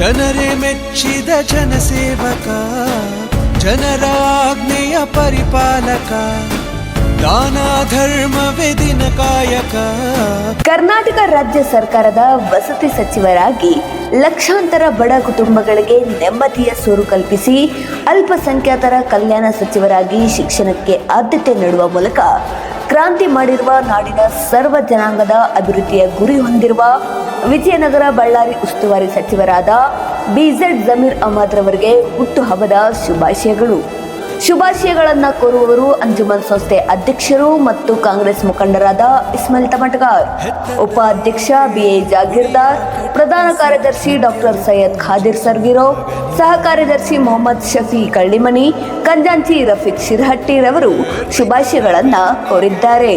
ಜನರೇ ಮೆಚ್ಚಿದ ಜನಸೇವಕ, ಜನರ ಆಜ್ಞೆಯ ಪರಿಪಾಲಕ, ದಾನ ಧರ್ಮವೇ ದಿನ ಕಾಯಕ. ಕರ್ನಾಟಕ ರಾಜ್ಯ ಸರ್ಕಾರದ ವಸತಿ ಸಚಿವರಾಗಿ ಲಕ್ಷಾಂತರ ಬಡ ಕುಟುಂಬಗಳಿಗೆ ನೆಮ್ಮದಿಯ ಸೂರು ಕಲ್ಪಿಸಿ ಅಲ್ಪಸಂಖ್ಯಾತರ ಕಲ್ಯಾಣ ಸಚಿವರಾಗಿ ಶಿಕ್ಷಣಕ್ಕೆ ಆದ್ಯತೆ ನೀಡುವ ಮೂಲಕ ಕ್ರಾಂತಿ ಮಾಡಿರುವ ನಾಡಿನ ಸರ್ವ ಜನಾಂಗದ ಅಭಿವೃದ್ಧಿಯ ಗುರಿ ಹೊಂದಿರುವ ವಿಜಯನಗರ ಬಳ್ಳಾರಿ ಉಸ್ತುವಾರಿ ಸಚಿವರಾದ ಬಿಜೆಡ್ ಜಮೀರ್ ಅಹಮದ್ ರವರಿಗೆ ಹುಟ್ಟುಹಬ್ಬದ ಶುಭಾಶಯಗಳು. ಶುಭಾಶಯಗಳನ್ನ ಕೋರುವವರು ಅಂಜುಮನ್ ಸಂಸ್ಥೆ ಅಧ್ಯಕ್ಷರು ಮತ್ತು ಕಾಂಗ್ರೆಸ್ ಮುಖಂಡರಾದ ಇಸ್ಮಲ್ ತಮಟಗಾರ್. ಉಪಾಧ್ಯಕ್ಷ ಬಿಎ ಜಾಗೀರ್ದಾರ್, ಪ್ರಧಾನ ಕಾರ್ಯದರ್ಶಿ ಡಾಕ್ಟರ್ ಸೈಯದ್ ಖಾದಿರ್ ಸರ್ಗಿರೋ ಸಹ ಕಾರ್ಯದರ್ಶಿ ಮೊಹಮ್ಮದ್ ಶಫಿ ಕಳ್ಳಿಮನಿ ಕಂಜಾಂಚಿ ರಫೀಕ್ ಶಿರಹಟ್ಟಿ ರವರು ಶುಭಾಶಯಗಳನ್ನ ಕೋರಿದ್ದಾರೆ.